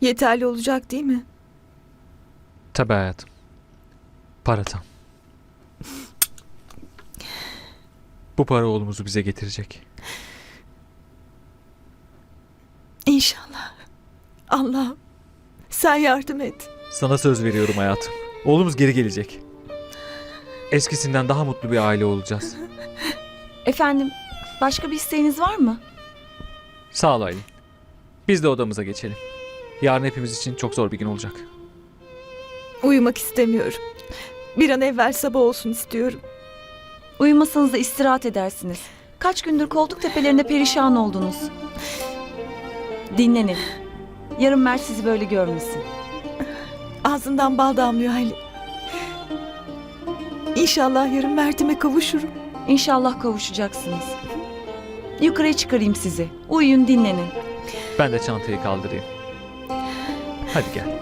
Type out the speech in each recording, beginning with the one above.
Yeterli olacak değil mi? Tabii hayatım. Para tam. Bu para oğlumuzu bize getirecek. İnşallah. Allah'ım sen yardım et. Sana söz veriyorum hayatım. Oğlumuz geri gelecek. Eskisinden daha mutlu bir aile olacağız. Efendim, başka bir isteğiniz var mı? Sağ ol Aylin. Biz de odamıza geçelim. Yarın hepimiz için çok zor bir gün olacak. Uyumak istemiyorum. Bir an evvel sabah olsun istiyorum. Uyumasanız da istirahat edersiniz. Kaç gündür koltuk tepelerinde perişan oldunuz. Dinlenin. Yarın Mert sizi böyle görmesin. Ağzından bal damlıyor Halim. İnşallah yarın Mert'ime kavuşurum. İnşallah kavuşacaksınız. Yukarıya çıkarayım sizi. Uyuyun dinlenin. Ben de çantayı kaldırayım. Hadi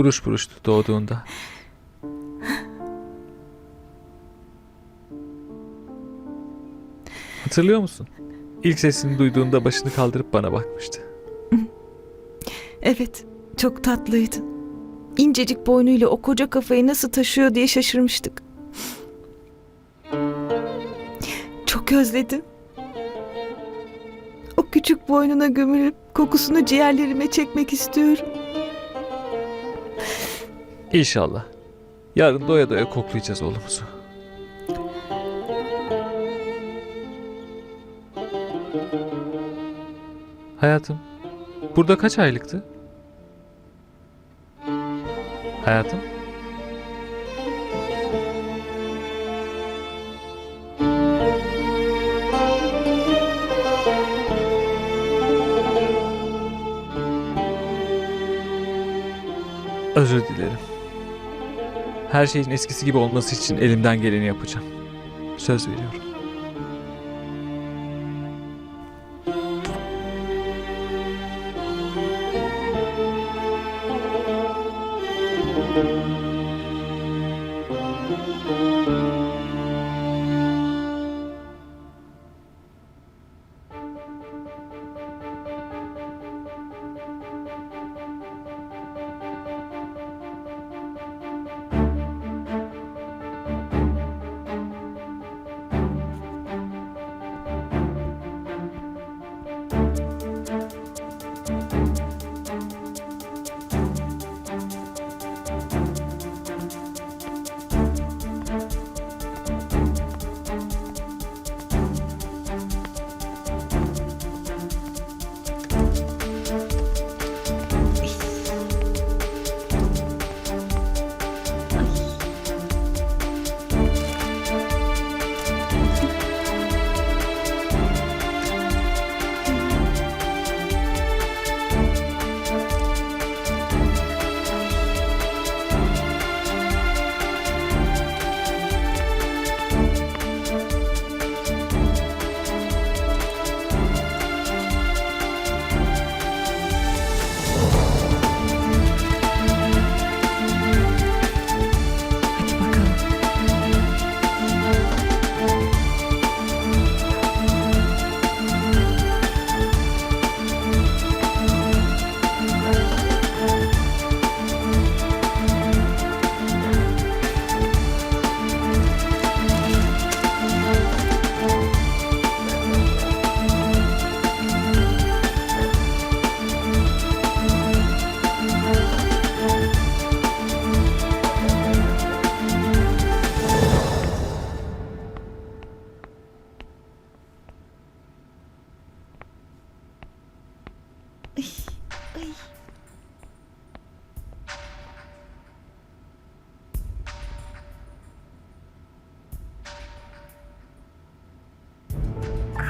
Buruş buruştu doğduğunda. Hatırlıyor musun? İlk sesini duyduğunda başını kaldırıp bana bakmıştı. Evet çok tatlıydın. İncecik boynuyla o koca kafayı nasıl taşıyor diye şaşırmıştık. Çok özledim. O küçük boynuna gömülüp kokusunu ciğerlerime çekmek istiyorum. İnşallah. Yarın doya doya koklayacağız oğlumuzu. Hayatım, burada kaç aylıktı? Hayatım? Özür dilerim. Her şeyin eskisi gibi olması için elimden geleni yapacağım. Söz veriyorum.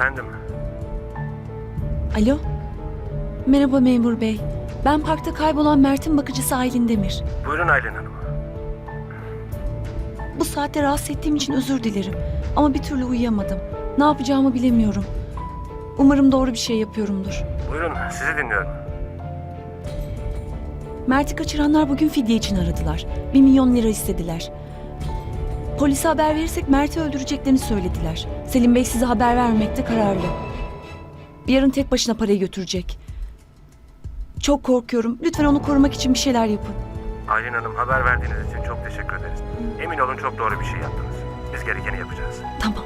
Efendim? Alo. Merhaba memur bey. Ben parkta kaybolan Mert'in bakıcısı Aylin Demir. Buyurun Aylin Hanım. Bu saatte rahatsız ettiğim için özür dilerim. Ama bir türlü uyuyamadım. Ne yapacağımı bilemiyorum. Umarım doğru bir şey yapıyorumdur. Buyurun sizi dinliyorum. Mert'i kaçıranlar bugün fidye için aradılar. Bir milyon lira istediler. Polise haber verirsek Mert'i öldüreceklerini söylediler. Selim Bey size haber vermekte kararlı. Yarın tek başına parayı götürecek. Çok korkuyorum. Lütfen onu korumak için bir şeyler yapın. Aylin Hanım haber verdiğiniz için çok teşekkür ederiz. Emin olun çok doğru bir şey yaptınız. Biz gerekeni yapacağız. Tamam.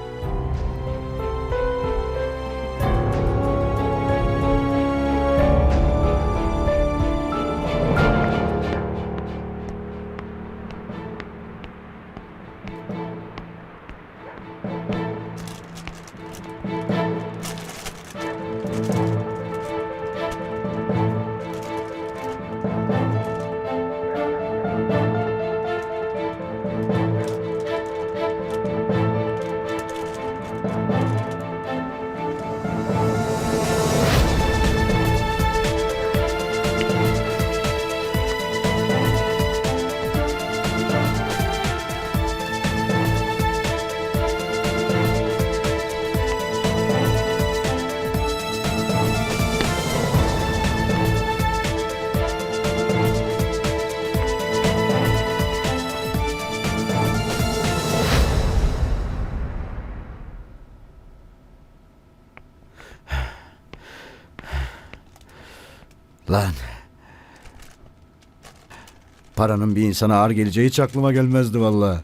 Paranın bir insana ağır geleceği hiç aklıma gelmezdi valla.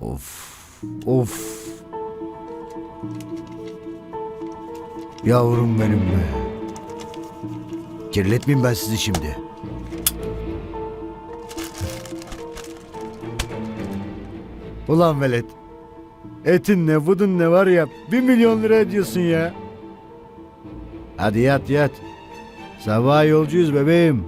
Of. Of. Yavrum benim be. Kirletmeyeyim ben sizi şimdi. Ulan velet. Etin ne budun ne var ya bir milyon lira ediyorsun ya. Hadi yat yat. Sabah yolcuyuz bebeğim.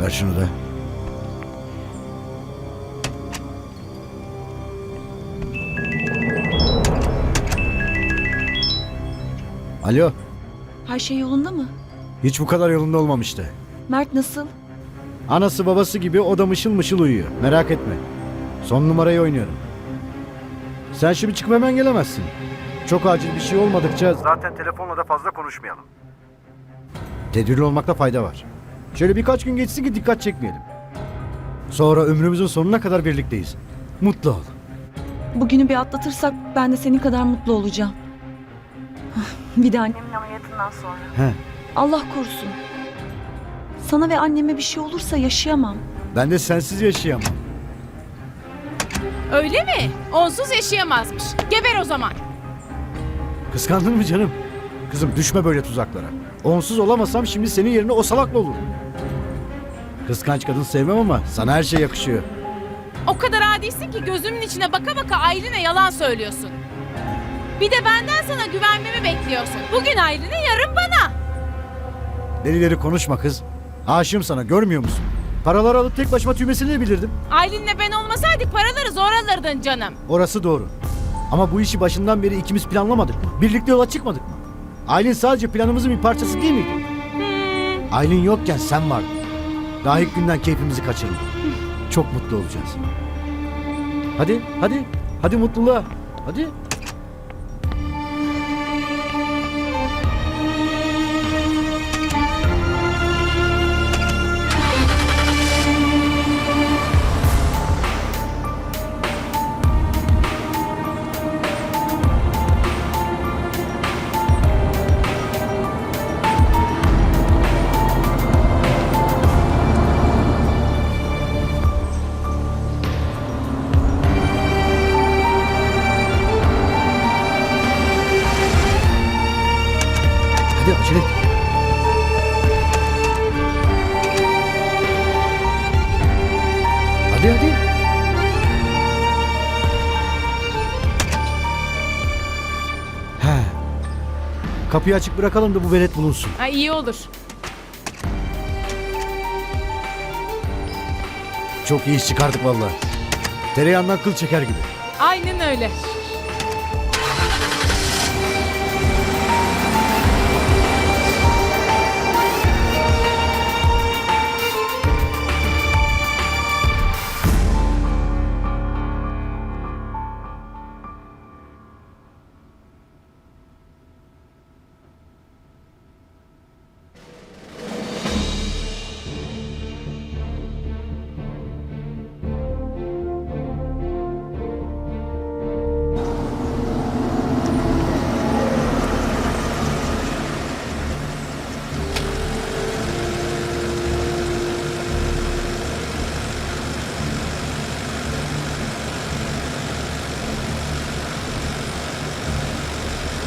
Ver şunu da. Alo. Her şey yolunda mı? Hiç bu kadar yolunda olmamıştı. Mert nasıl? Anası babası gibi o da mışıl mışıl uyuyor. Merak etme. Son numarayı oynuyorum. Sen şimdi çıkıp hemen gelemezsin. Çok acil bir şey olmadıkça Zaten telefonla da fazla konuşmayalım. tedbirli olmakta fayda var. Şöyle birkaç gün geçsin ki dikkat çekmeyelim. Sonra ömrümüzün sonuna kadar birlikteyiz. Mutlu ol. Bugünü bir atlatırsak ben de senin kadar mutlu olacağım. Bir de annemin ameliyatından sonra. He. Allah korusun. Sana ve anneme bir şey olursa yaşayamam. Ben de sensiz yaşayamam. Öyle mi? Onsuz yaşayamazmış. Geber o zaman. Kıskandın mı canım? Kızım düşme böyle tuzaklara. Onsuz olamasam şimdi senin yerine o salakla olurum. Kıskanç kadın sevmem ama sana her şey yakışıyor. O kadar adisin ki gözümün içine baka baka Aylin'e yalan söylüyorsun. Bir de benden sana güvenmemi bekliyorsun. Bugün Aylin'e yarın bana. Delileri konuşma kız. Aşığım sana görmüyor musun? Paraları alıp tek başıma tüymesini de bilirdim. Aylin'le ben olmasaydık paraları zor alırdın canım. Orası doğru. Ama bu işi başından beri ikimiz planlamadık mı? Birlikte yola çıkmadık mı? Aylin sadece planımızın bir parçası değil miydi? Aylin yokken sen vardın. Daha ilk günden keyfimizi kaçırma. Çok mutlu olacağız. Hadi, hadi. Hadi mutluluğa. Hadi. Kapıyı açık bırakalım da bu velet bulunsun. Ha, iyi olur. Çok iyi iş çıkardık vallahi. Tereyağından kıl çeker gibi. Aynen öyle.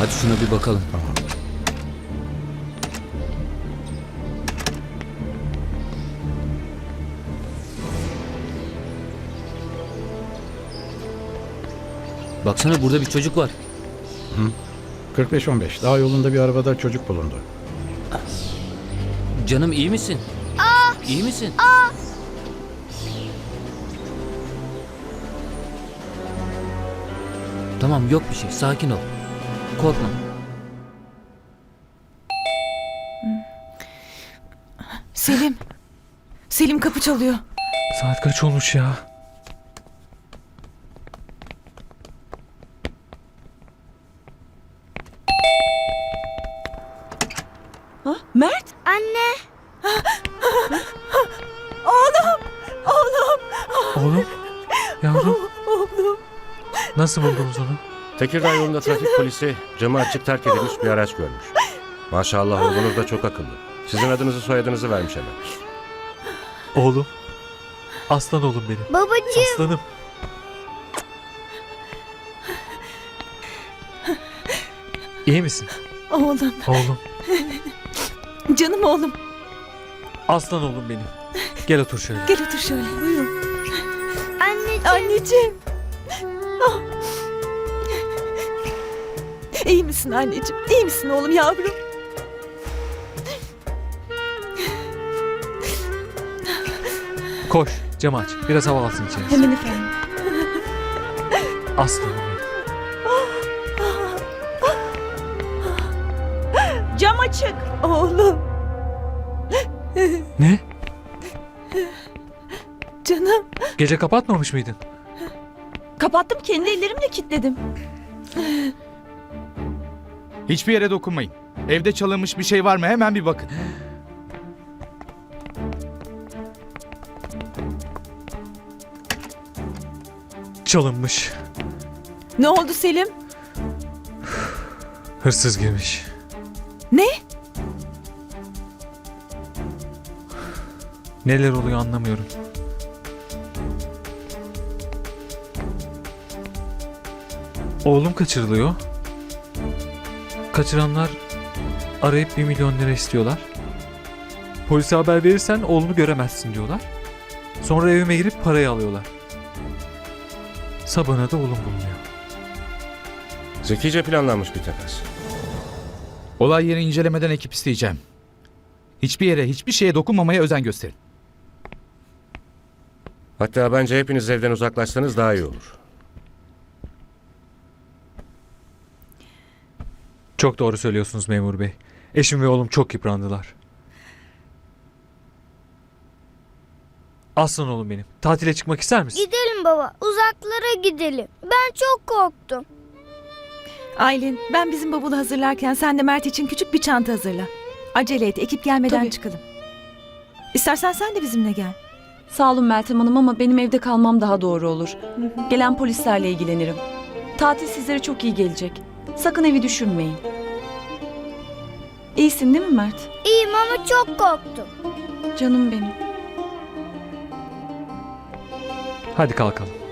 Hadi şuna bir bakalım. Baksana burada bir çocuk var. 45-15. Daha yolunda bir arabada çocuk bulundu. Canım iyi misin? Aa! İyi misin? Aa! Tamam yok bir şey. Sakin ol. Korkma. Selim. Selim kapı çalıyor. Saat kaç olmuş ya? Ha? Mert? Oğlum. Yavrum. Nasıl buldunuz onu? Tekirdağ yolunda trafik polisi camı açık terk edilmiş bir araç görmüş. Maşallah oğlunuz da çok akıllı. Sizin adınızı soyadınızı vermiş hemen. Oğlum. Aslan oğlum benim. Babacığım. Aslanım. İyi misin? Oğlum. Oğlum. Canım oğlum. Aslan oğlum benim. Gel otur şöyle. Gel otur şöyle. Buyurun. Anneciğim. Anneciğim. Ah. İyi misin anneciğim? İyi misin oğlum yavrum? Koş. Camı aç. Biraz hava alsın içeri. Hemen efendim. Aslanım. Cam açık. Oğlum. Ne? Canım. Gece kapatmamış mıydın? Kapattım kendi ellerimle kilitledim. Hiçbir yere dokunmayın. Evde çalınmış bir şey var mı hemen bir bakın. Çalınmış. Ne oldu Selim? Hırsız girmiş. Ne? Neler oluyor anlamıyorum. Oğlum kaçırılıyor. Kaçıranlar arayıp bir milyon lira istiyorlar. Polise haber verirsen oğlunu göremezsin diyorlar. Sonra evime girip parayı alıyorlar. Sabahına da oğlum bulunuyor. Zekice planlanmış bir takas. Olay yeri incelemeden ekip isteyeceğim. Hiçbir yere, hiçbir şeye dokunmamaya özen gösterin. Hatta bence hepiniz evden uzaklaşsanız daha iyi olur. Çok doğru söylüyorsunuz memur bey. Eşim ve oğlum çok yıprandılar. Aslan oğlum benim. Tatile çıkmak ister misin? Gidelim baba. Uzaklara gidelim. Ben çok korktum. Aylin ben bizim bavulu hazırlarken sen de Mert için küçük bir çanta hazırla. Acele et ekip gelmeden Tabii. çıkalım. İstersen sen de bizimle gel. Sağ olun Meltem Hanım ama benim evde kalmam daha doğru olur. Gelen polislerle ilgilenirim. Tatil sizlere çok iyi gelecek. Sakın evi düşünmeyin. İyisin değil mi Mert? İyiyim ama çok korktum. Canım benim. Hadi kalkalım.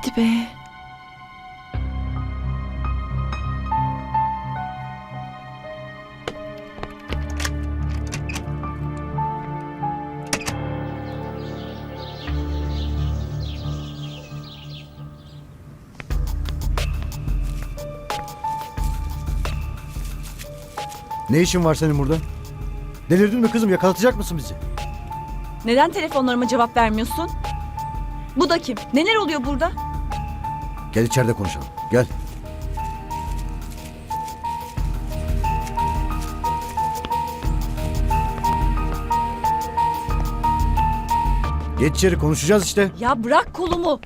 Hadi be. Ne işin var senin burada? Delirdin mi kızım yakalatacak mısın bizi? Neden telefonlarıma cevap vermiyorsun? Bu da kim? Neler oluyor burada? Gel içeride konuşalım. Gel. Geç içeri konuşacağız işte. Ya bırak kolumu.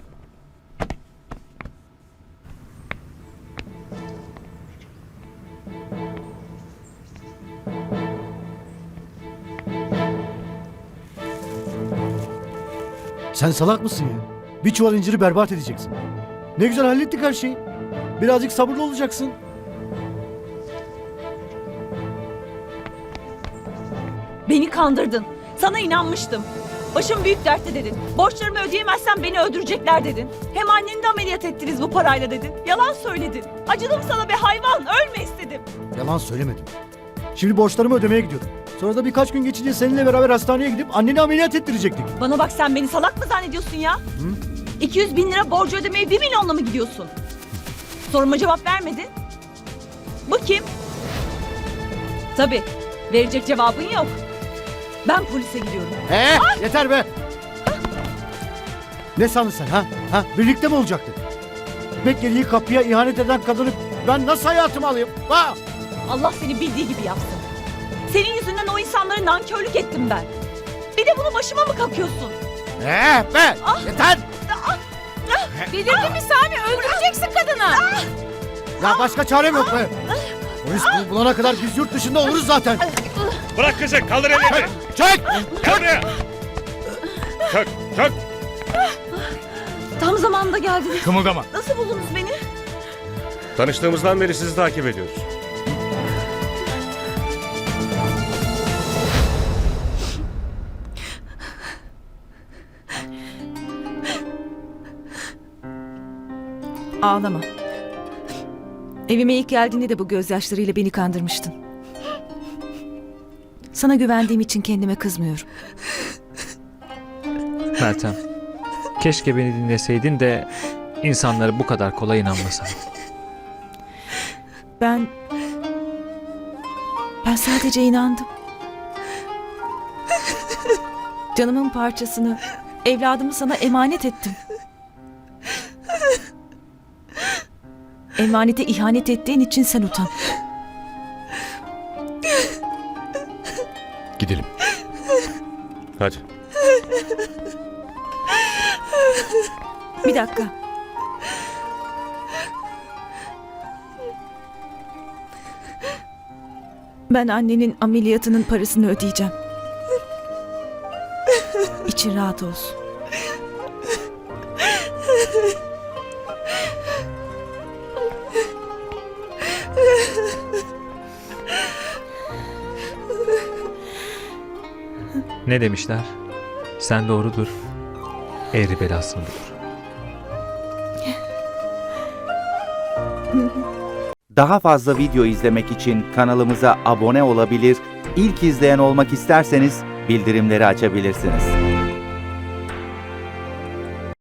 Sen salak mısın ya? Bir çuval inciri berbat edeceksin. Ne güzel hallettik her şeyi. Birazcık sabırlı olacaksın. Beni kandırdın. Sana inanmıştım. Başım büyük dertte dedin. Borçlarımı ödeyemezsen beni öldürecekler dedin. Hem anneni de ameliyat ettiniz bu parayla dedin. Yalan söyledin. Acıdım sana be hayvan. Ölme istedim. Yalan söylemedim. Şimdi borçlarımı ödemeye gidiyordum. Sonra da birkaç gün geçince seninle beraber hastaneye gidip anneni ameliyat ettirecektik. Bana bak sen beni salak mı zannediyorsun ya? 200 bin lira borcu ödemeye 1 milyonla mı gidiyorsun? Soruma cevap vermedin. Bu kim? Tabii. Verecek cevabın yok. Ben polise gidiyorum. Ee, yeter be. Ne sandın sen ha? Ha, birlikte mi olacaktık? Beklediği kapıya ihanet eden kadını ben nasıl hayatımı alayım? Ha? Allah seni bildiği gibi yapsın. Senin yüzünden o insanlara nankörlük ettim ben. Bir de bunu başıma mı kakıyorsun? Ee, be, yeter. Delirdin mi Sami? Öldüreceksin kadını. Ya başka çarem yok be. Polis bunu bulana kadar biz yurt dışında oluruz zaten. Bırak kızı kaldır ellerini. Çek! Gel buraya. Çök çök. Tam zamanında geldiniz. Kımıldama. Nasıl buldunuz beni? Tanıştığımızdan beri sizi takip ediyoruz. Ağlama. Evime ilk geldiğinde de bu gözyaşlarıyla beni kandırmıştın. Sana güvendiğim için kendime kızmıyorum. Meltem. Keşke beni dinleseydin de insanlara bu kadar kolay inanmasaydın. Ben... Ben sadece inandım. Canımın parçasını, evladımı sana emanet ettim. Emanete ihanet ettiğin için sen utan. Gidelim. Hadi. Bir dakika. Ben annenin ameliyatının parasını ödeyeceğim. İçin rahat olsun. Ne demişler? Sen doğru dur. Eğri belasını bulur. Daha fazla video izlemek için kanalımıza abone olabilir, ilk izleyen olmak isterseniz bildirimleri açabilirsiniz.